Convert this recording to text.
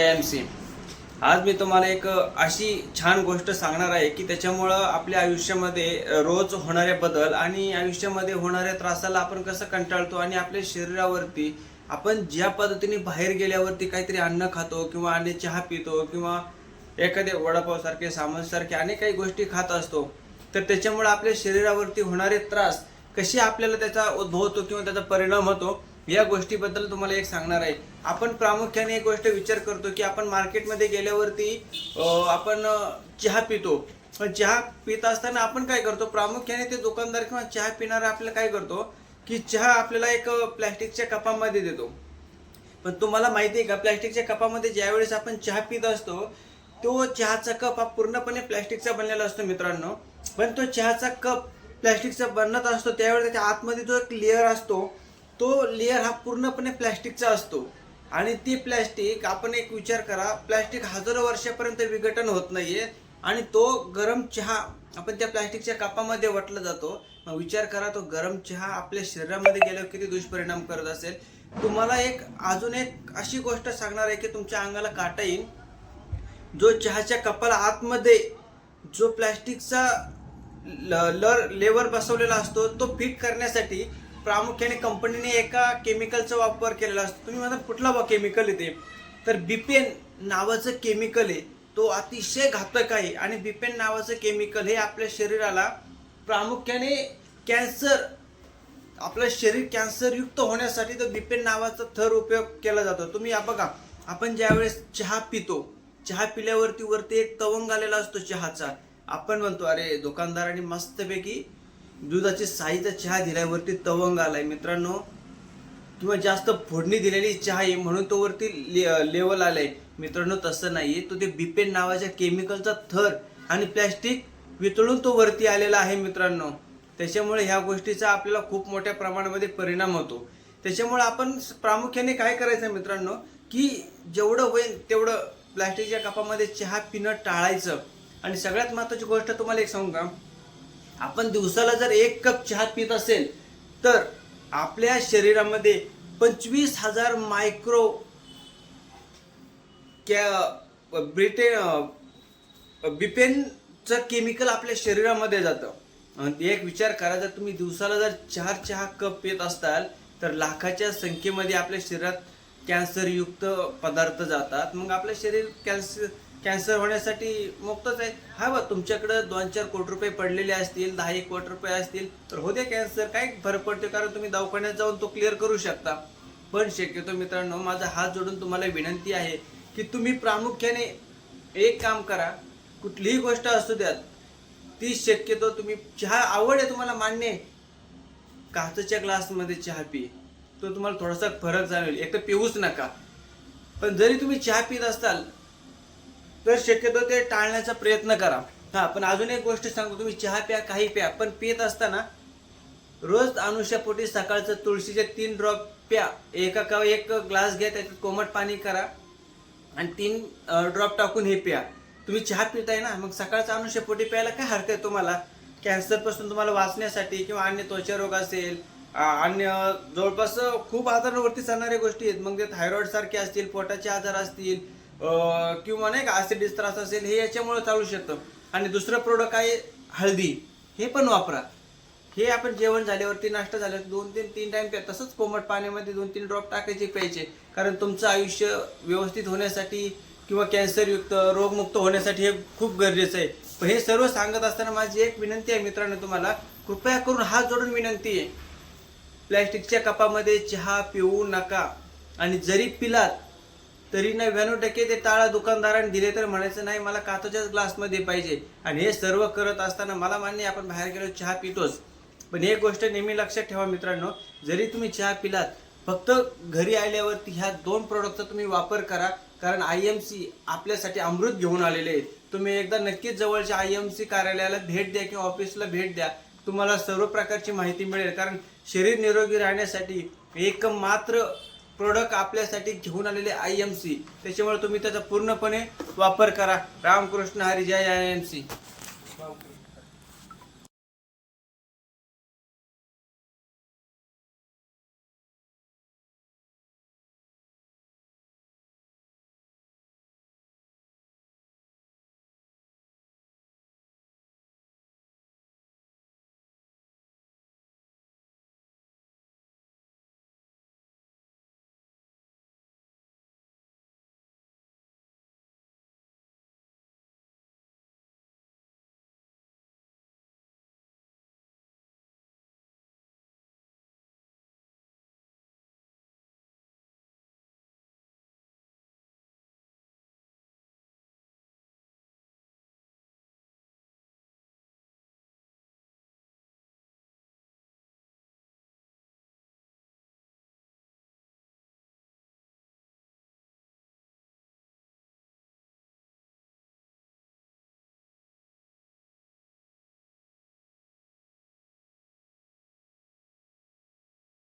M C आज मी तुम्हाला एक अशी छान गोष्ट सांगणार आहे की त्याच्यामुळं आपल्या आयुष्यामध्ये रोज होणारे बदल आणि आयुष्यामध्ये होणाऱ्या त्रासाला आपण कसं कंटाळतो आणि आपल्या शरीरावरती आपण ज्या पद्धतीने बाहेर गेल्यावरती काहीतरी अन्न खातो किंवा आणि चहा पितो किंवा एखादे वडापाव सारखे अनेक काही गोष्टी खात असतो तर त्याच्यामुळे आपल्या शरीरावरती होणारे त्रास कसे आपल्याला त्याचा उद्भवतो किंवा त्याचा परिणाम होतो या गोष्टीबद्दल तुम्हाला एक सांगणार आहे. आपण प्रामुख्याने एक गोष्ट विचार करतो की आपण मार्केटमध्ये गेल्यावरती आपण चहा पितो. पण चहा पित असताना आपण काय करतो? प्रामुख्याने ते दुकानदार किंवा चहा पिणारा आपल्याला काय करतो? की चहा आपल्याला एक प्लॅस्टिकच्या कपामध्ये देतो. पण तुम्हाला माहिती आहे का प्लॅस्टिकच्या कपामध्ये ज्यावेळेस आपण चहा पित असतो तो चहाचा कप हा पूर्णपणे प्लॅस्टिकचा बनलेला असतो मित्रांनो. पण तो चहाचा कप प्लॅस्टिकचा बनत असतो त्यावेळेस त्याच्या आतमध्ये जो एक लेअर असतो तो लेअर हा पूर्णपणे प्लॅस्टिकचा असतो. आणि ती प्लॅस्टिक आपण एक विचार करा प्लॅस्टिक हजारो वर्षापर्यंत विघटन होत नाहीये. आणि तो गरम चहा आपण त्या प्लॅस्टिकच्या कपामध्ये वाटला जातो. मग विचार करा तो गरम चहा आपल्या शरीरामध्ये गेल्यावर किती दुष्परिणाम करत असेल? तुम्हाला एक अजून एक अशी गोष्ट सांगणार आहे की तुमच्या अंगाला काटा येईल. जो चहाच्या कपाला आतमध्ये जो प्लॅस्टिकचा ल- लर लेवर बसवलेला असतो तो फिट करण्यासाठी प्रामुख्याने कंपनीने एका केमिकलचा वापर केलेला असतो. तुम्ही म्हणता कुठला बा केमिकल येते तर बिपेन नावाचं केमिकल आहे. तो अतिशय घातक आहे आणि बिपेन नावाचं केमिकल हे आपल्या शरीराला प्रामुख्याने कॅन्सर आपलं शरीर कॅन्सरयुक्त होण्यासाठी तो बिपेन नावाचा थर उपयोग केला जातो. तुम्ही या बघा आपण ज्यावेळेस चहा पितो चहा पिल्यावरती वरती एक तवंग आलेला असतो चहाचा. आपण म्हणतो अरे दुकानदारांनी मस्तपैकी दुधाची साईचा चहा दिल्यावरती तवंग आलाय. मित्रांनो किंवा जास्त फोडणी दिलेली चहा आहे म्हणून तो वरती ले लेवल आलाय. मित्रांनो तसं नाहीये. तो ते बिपेन नावाच्या केमिकलचा थर आणि प्लॅस्टिक वितळून तो वरती आलेला आहे मित्रांनो. त्याच्यामुळे ह्या गोष्टीचा आपल्याला खूप मोठ्या प्रमाणामध्ये परिणाम होतो. त्याच्यामुळे आपण प्रामुख्याने काय करायचं मित्रांनो की जेवढं होईल तेवढं प्लॅस्टिकच्या कपामध्ये चहा पिणं टाळायचं. आणि सगळ्यात महत्त्वाची गोष्ट तुम्हाला एक सांगू का? आपण दिवसाला जर एक कप चहा पित असेल तर आपल्या शरीरामध्ये पंचवीस हजार मायक्रो कॅ ब्रिटेन बिपेनचं केमिकल आपल्या शरीरामध्ये जातं. एक विचार करा जर तुम्ही दिवसाला जर चार चहा कप पित असताल तर लाखाच्या संख्येमध्ये आपल्या शरीरात कॅन्सरयुक्त पदार्थ जातात. मग आपलं शरीर कॅन्सर कॅन्सर होण्यासाठी मुक्तच आहे. हा बा तुमच्याकडं दोन चार कोटी रुपये पडलेले असतील दहा एक कोटी रुपये असतील तर हो द्या कॅन्सर. काय फरक पडतो कारण तुम्ही दवाखान्यात जाऊन तो क्लिअर करू शकता. पण शक्यतो मित्रांनो माझा हात जोडून तुम्हाला विनंती आहे की तुम्ही प्रामुख्याने एक काम करा. कुठलीही गोष्ट असू द्यात ती शक्यतो तुम्ही चहा आवड आहे तुम्हाला मान्य आहे. काचच्या ग्लासमध्ये चहा पी. तो तुम्हाला थोडासा फरक जाणवेल. एक तर पिऊच नका. पण जरी तुम्ही चहा पित असाल तर शक्यतो ते टाळण्याचा प्रयत्न करा. हा पण अजून एक गोष्ट सांगतो तुम्ही चहा प्या काही प्या पण पित असताना रोज अनुष्यापोटी सकाळचं तुळशीचे तीन ड्रॉप प्या. एका का एक ग्लास घ्या त्याच्यात कोमट पाणी करा आणि तीन ड्रॉप टाकून हे प्या. तुम्ही चहा पिताय ना मग सकाळचं अनुष्यापोटी प्यायला काय हरकत आहे तुम्हाला? कॅन्सरपासून तुम्हाला वाचण्यासाठी किंवा अन्य त्वचा रोग असेल आणि जवळपास खूप आजारांवरती चालणाऱ्या गोष्टी आहेत. मग ते थायरॉइड सारखे असतील पोटाचे आजार असतील किंवा नाही का ऍसिडिस त्रास असेल हे याच्यामुळे चालू शकतं. आणि दुसरं प्रोडक्ट आहे हळदी. हे पण वापरा. हे आपण जेवण झाल्यावरती नाश्ता झाल्यावर दोन तीन तीन टाइम प्या तसंच कोमट पाण्यामध्ये दोन तीन ड्रॉप टाकायचे प्यायचे. कारण तुमचं आयुष्य व्यवस्थित होण्यासाठी किंवा कॅन्सरयुक्त रोगमुक्त होण्यासाठी हे खूप गरजेचं आहे. पण हे सर्व सांगत असताना माझी एक विनंती आहे मित्रांनो तुम्हाला. कृपया करून हात जोडून विनंती आहे. प्लॅस्टिकच्या कपामध्ये चहा पिऊ नका. आणि जरी पिलात तरी नव्याण्णव टक्के ते टाळा दुकानदाराने दिले तर म्हणायचं नाही मला काचेच्याच ग्लासमध्ये पाहिजे. आणि हे सर्व करत असताना मला मान्य आहे, आपण बाहेर गेलो चहा पितोच. पण एक गोष्ट नेहमी लक्षात ठेवा मित्रांनो जरी तुम्ही चहा पिलात फक्त घरी आल्यावरती ह्या दोन प्रोडक्टचा तुम्ही वापर करा कारण आय एम सी आपल्यासाठी अमृत घेऊन आलेले आहेत. तुम्ही एकदा नक्कीच जवळच्या आय एम सी कार्यालयाला भेट द्या किंवा ऑफिसला भेट द्या. तुम्हाला सर्व प्रकारची माहिती मिळेल. कारण शरीर निरोगी राहण्यासाठी एकमात्र प्रोडक्ट आपल्यासाठी घेऊन आलेले आय एम सी त्याच्यामुळे तुम्ही त्याचा पूर्णपणे वापर करा. रामकृष्ण हरी जय आय एम सी